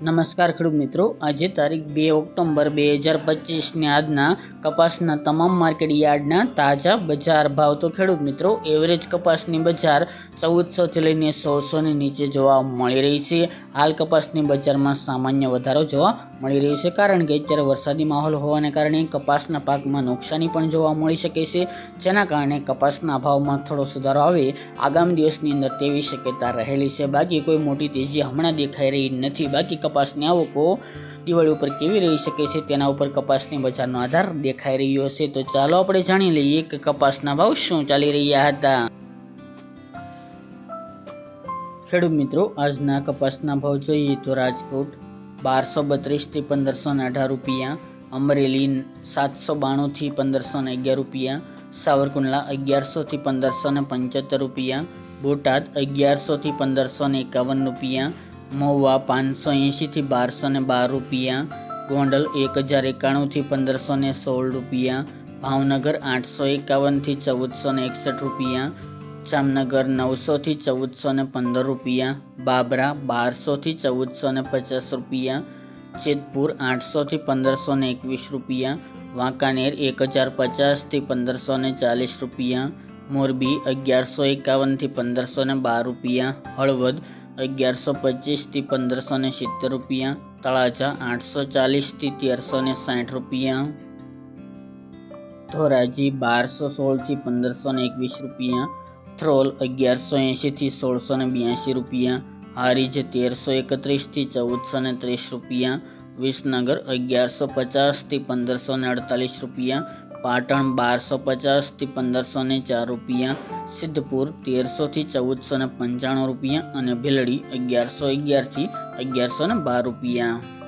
નમસ્કાર ખેડૂત મિત્રો. આજે તારીખ બે ઓક્ટોબર બે હજાર પચીસની આજના કપાસના તમામ માર્કેટ યાર્ડના તાજા બજાર ભાવ. તો ખેડૂત મિત્રો એવરેજ કપાસની બજાર ચૌદસોથી લઈને સોળસોની નીચે જોવા મળી રહી છે. હાલ કપાસની બજારમાં સામાન્ય વધારો જોવા મળી રહ્યો છે કારણ કે અત્યારે વરસાદી માહોલ હોવાને કારણે કપાસના પાકમાં નુકસાની પણ જોવા મળી શકે છે, જેના કારણે કપાસના ભાવમાં થોડો સુધારો આવે આગામી દિવસની અંદર તેવી શક્યતા રહેલી છે. બાકી કોઈ મોટી તેજી હમણાં દેખાઈ રહી નથી. બાકી કપાસની આવકો દિવાળી ઉપર કેવી રહી શકે છે તેના ઉપર કપાસની બજારનો આધાર દેખાઈ રહ્યો છે. તો ચાલો આપણે જાણી લઈએ કે કપાસના ભાવ શું ચાલી રહ્યા હતા. ખેડૂત મિત્રો, આજના કપાસના ભાવ જોઈએ તો રાજકોટ બારસો બત્રીસથી પંદરસો ને અઢાર રૂપિયા, અમરેલી સાતસો બાણુંથી પંદરસો ને અગિયાર રૂપિયા, સાવરકુંડલા અગિયારસોથી પંદરસો ને પંચોતેર રૂપિયા, બોટાદ અગિયારસોથી પંદરસો ને એકાવન રૂપિયા, મહુવા પાંચસો એંશીથી બારસો ને બાર રૂપિયા, ગોંડલ એક હજાર એકાણુંથી પંદરસો ને સોળ રૂપિયા, ભાવનગર આઠસો એકાવનથી ચૌદસો ને એકસઠ રૂપિયા જામનગર નવસોથી ચૌદસો ને પંદર રૂપિયા, બાબરા બારસોથી ચૌદસો ને પચાસ રૂપિયા, જેતપુર આઠસોથી પંદરસો ને એકવીસ રૂપિયા, વાંકાનેર એક હજાર પચાસથી પંદરસો ને ચાલીસ રૂપિયા, મોરબી અગિયારસો એકાવનથી પંદરસો ને બાર રૂપિયા, હળવદ અગિયારસો પચીસથી પંદરસો ને સિત્તેર રૂપિયા, તળાજા આઠસો ચાલીસથી તેરસો ને સાઠ રૂપિયા. ધોરાજી બારસો સોળથી પંદરસો ને એકવીસ રૂપિયા થ્રોલ અગિયારસો એંશીથી સોળસો ને બ્યાસી રૂપિયા, હારીજ તેરસો એકત્રીસથી ચૌદસો ને ત્રીસ રૂપિયા, વિસનગર અગિયારસો પચાસથી પંદરસો ને અડતાલીસ રૂપિયા, પાટણ બારસો પચાસથી પંદરસો ને ચાર રૂપિયા, સિદ્ધપુર તેરસોથી ચૌદસો ને પંચાણું રૂપિયા અને ભીલડી અગિયારસો અગિયારથી અગિયારસો ને બાર રૂપિયા.